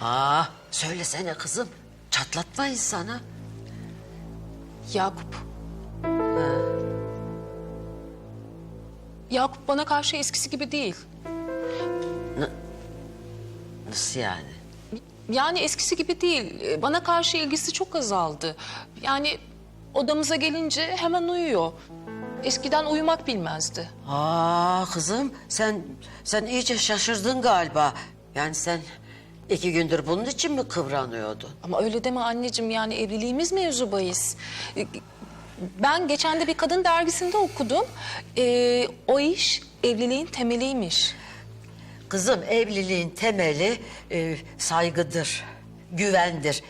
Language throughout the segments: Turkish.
Aa, söylesene kızım. Çatlatma insanı. Yakup. Yakup bana karşı eskisi gibi değil. Nasıl yani? Yani eskisi gibi değil. Bana karşı ilgisi çok azaldı. Yani odamıza gelince hemen uyuyor. Eskiden uyumak bilmezdi. Aa kızım sen sen iyice şaşırdın galiba. Yani sen iki gündür bunun için mi kıvranıyordun? Ama öyle deme anneciğim yani evliliğimiz mevzu bahis. Ee, Ben geçen de bir kadın dergisinde okudum. Ee, o iş evliliğin temeliymiş. Kızım evliliğin temeli e, saygıdır, güvendir.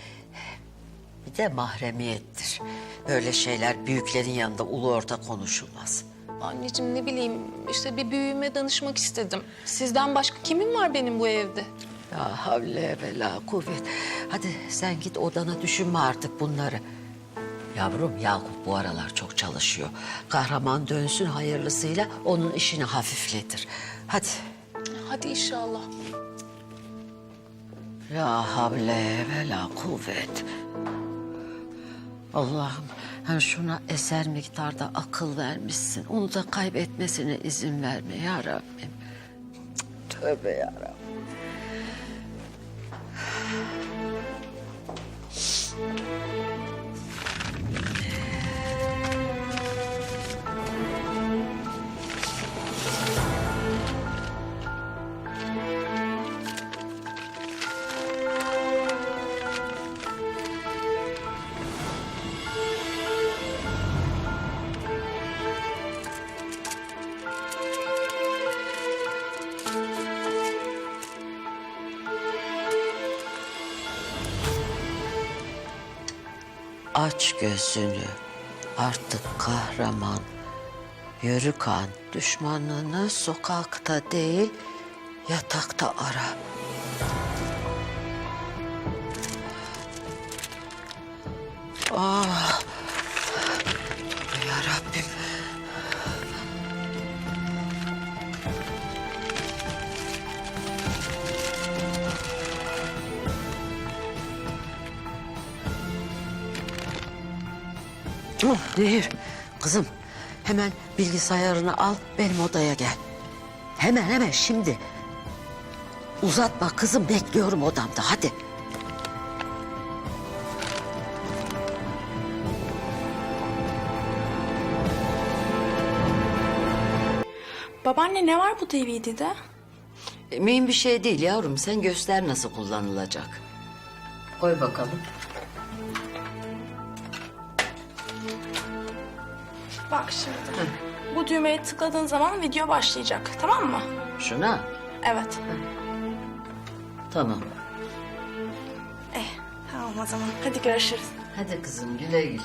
Bir de mahremiyettir. Böyle şeyler büyüklerin yanında ulu orta konuşulmaz. Anneciğim ne bileyim işte bir büyüğüme danışmak istedim. Sizden başka kimin var benim bu evde? Ya havle ve la kuvvet. Hadi sen git odana düşünme artık bunları. Yavrum Yakup bu aralar çok çalışıyor. Kahraman dönsün hayırlısıyla onun işini hafifletir. Hadi. Hadi inşallah. Ya havle ve la kuvvet. Allah'ım hani şuna eser miktarda akıl vermişsin. Onu da kaybetmesine izin verme ya Rabbim. Tövbe ya Rabbim. Thank you. Aç gözünü artık kahraman. Yürü kan düşmanını sokakta değil yatakta ara. Ah. Oh, Nehir, kızım hemen bilgisayarını al benim odaya gel. Hemen hemen şimdi. Uzatma kızım bekliyorum odamda hadi. Babaanne ne var bu DVD'de? Mühim bir şey değil yavrum sen göster nasıl kullanılacak. Koy bakalım. Bak şimdi. Bu düğmeye tıkladığın zaman video başlayacak. Tamam mı? Şuna Evet. tamam. Eh tamam o zaman. Hadi görüşürüz. Hadi kızım güle güle.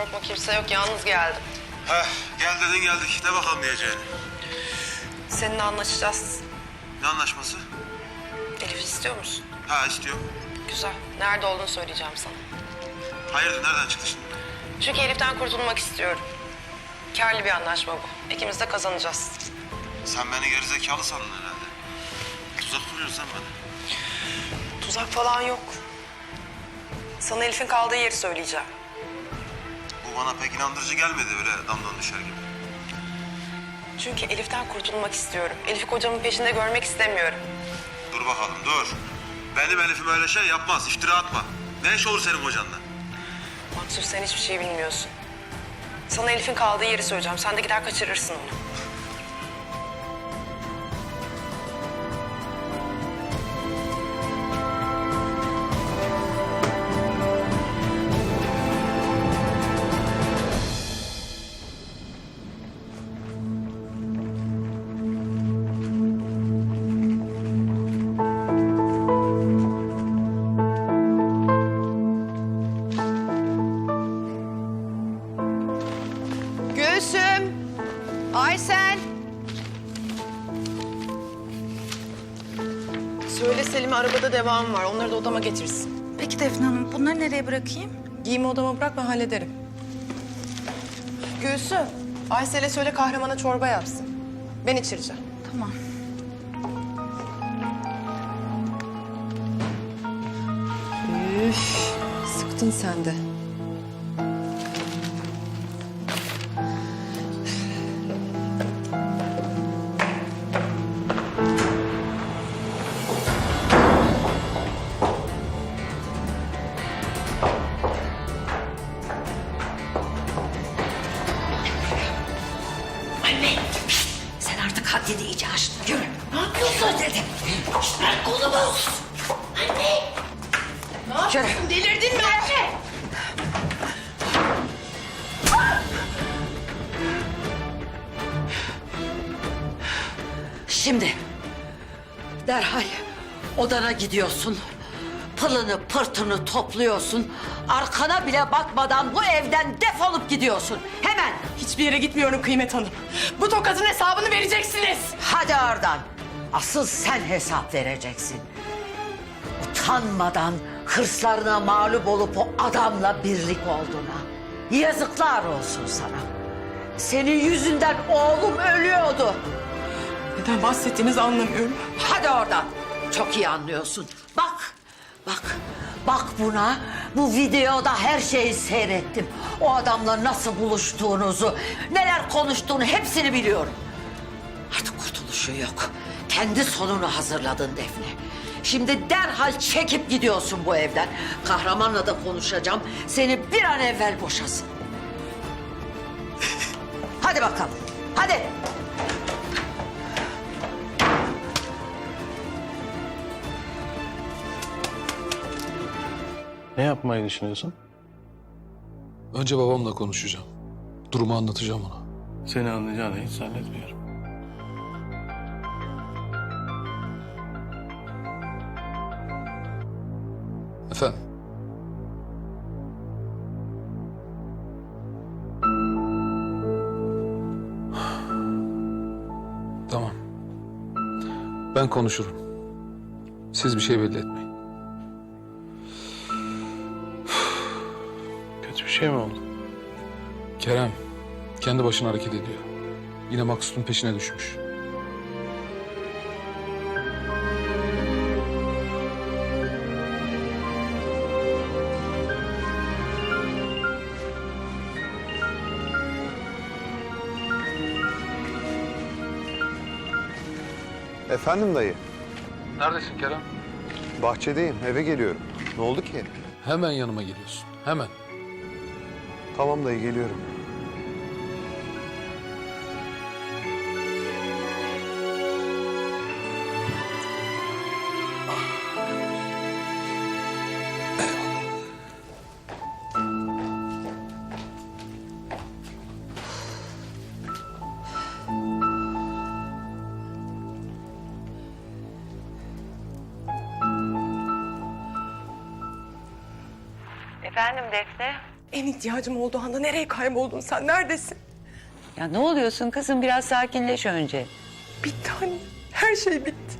Korkma kimse yok yalnız geldim. Heh, gel dedin geldik. De bakalım diyeceğini. Seninle anlaşacağız. Ne anlaşması? Elif istiyor musun? Ha istiyorum. Güzel. Nerede olduğunu söyleyeceğim sana. Hayırdır nereden çıktı şimdi? Çünkü Elif'ten kurtulmak istiyorum. Karlı bir anlaşma bu. İkimiz de kazanacağız. Sen beni gerizekalı sandın herhalde. Tuzak kuruyorsun sen bana. Tuzak falan yok. Sana Elif'in kaldığı yeri söyleyeceğim. Bu bana pek inandırıcı gelmedi öyle damdan düşer gibi. Çünkü Elif'ten kurtulmak istiyorum. Elif'i kocamın peşinde görmek istemiyorum. Dur bakalım dur. Benim Elif'im öyle şey yapmaz. iftira atma. Ne iş olur senin kocanla? Maksut sen hiçbir şey bilmiyorsun. Sana Elif'in kaldığı yeri söyleyeceğim. Sen de gider kaçırırsın onu. Aysel. Söyle Selim'e arabada devam var. Onları da odama getirsin. Peki Defne Hanım, bunları nereye bırakayım? Giyimi odama bırak ben hallederim. Gülsü, Aysel'e söyle kahramana çorba yapsın. Ben içireceğim. Tamam. Üf, sıktın sen de. Şimdi derhal odana gidiyorsun. Pılını pırtını topluyorsun. Arkana bile bakmadan bu evden defolup gidiyorsun. Hemen. Hiçbir yere gitmiyorum Kıymet Hanım. Bu tokatın hesabını vereceksiniz. Hadi oradan. Asıl sen hesap vereceksin. Utanmadan hırslarına mağlup olup o adamla birlik olduğuna. Yazıklar olsun sana. Senin yüzünden oğlum ölüyordu. Neden bahsettiğinizi anlamıyorum. Hadi oradan. Çok iyi anlıyorsun. Bak, bak, bak buna. Bu videoda her şeyi seyrettim. O adamla nasıl buluştuğunuzu, neler konuştuğunu hepsini biliyorum. Artık kurtuluşu yok. Kendi sonunu hazırladın Defne. Şimdi derhal çekip gidiyorsun bu evden. Kahramanla da konuşacağım. Seni bir an evvel boşasın. Hadi bakalım. Hadi. Ne yapmayı düşünüyorsun? Önce babamla konuşacağım. Durumu anlatacağım ona. Seni anlayacağını hiç zannetmiyorum. Efendim? Tamam. Ben konuşurum. Siz bir şey belli etmeyin. Şey mi oldu? Kerem kendi başına hareket ediyor. Yine Maksut'un peşine düşmüş. Efendim dayı, Neredesin Kerem? bahçedeyim, eve geliyorum. Ne oldu ki? Hemen yanıma geliyorsun. Hemen. Tamam dayı, geliyorum. Efendim Defne? En ihtiyacım olduğu anda nereye kayboldun sen? Neredesin? Ya ne oluyorsun kızım biraz sakinleş önce. Bitti anne. Her şey bitti.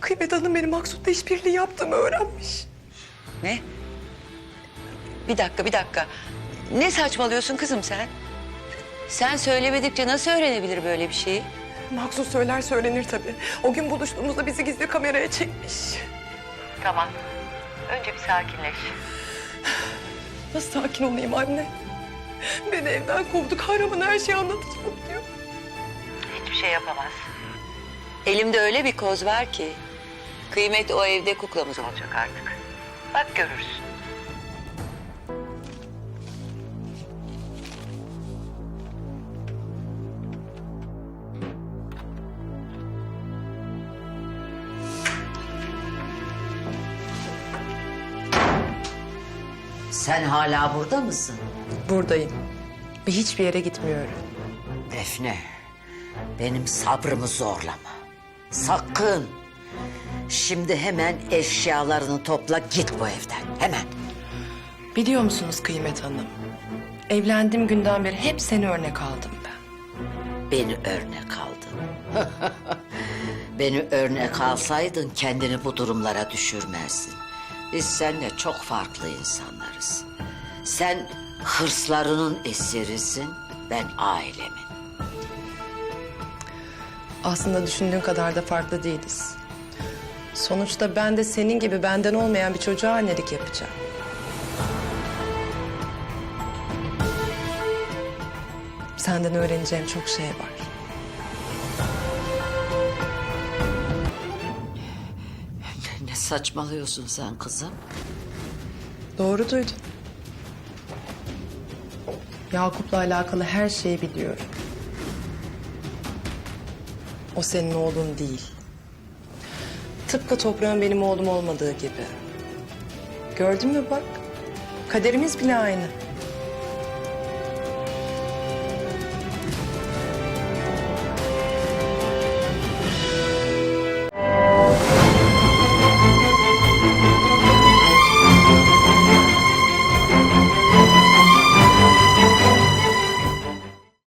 Kıymet Hanım benim Maksut'la işbirliği yaptığımı öğrenmiş. Ne? Bir dakika bir dakika. Ne saçmalıyorsun kızım sen? Sen söylemedikçe nasıl öğrenebilir böyle bir şeyi? Maksut söyler söylenir tabii. O gün buluştuğumuzda bizi gizli kameraya çekmiş. Tamam. Önce bir sakinleş. Nasıl sakin olayım anne? Beni evden kovdu. Kahraman her şeyi anlatacağım diyor. Hiçbir şey yapamaz. Elimde öyle bir koz var ki... ...kıymet o evde kuklamız olacak artık. Bak görürsün. Sen hala burada mısın? Buradayım. Ve hiçbir yere gitmiyorum. Defne, benim sabrımı zorlama. Sakın. Şimdi hemen eşyalarını topla git bu evden. Hemen. Biliyor musunuz Kıymet Hanım? Evlendiğim günden beri hep seni örnek aldım ben. Beni örnek aldın. beni örnek alsaydın kendini bu durumlara düşürmezdin. Biz seninle çok farklı insanlarız. Sen hırslarının esirisin, ben ailemin. Aslında düşündüğün kadar da farklı değiliz. Sonuçta ben de senin gibi benden olmayan bir çocuğa annelik yapacağım. Senden öğreneceğim çok şey var. Ne saçmalıyorsun sen kızım? Doğru duydun. Yakup'la alakalı her şeyi biliyorum. O senin oğlun değil. Tıpkı toprağın benim oğlum olmadığı gibi. Gördün mü bak? Kaderimiz bile aynı.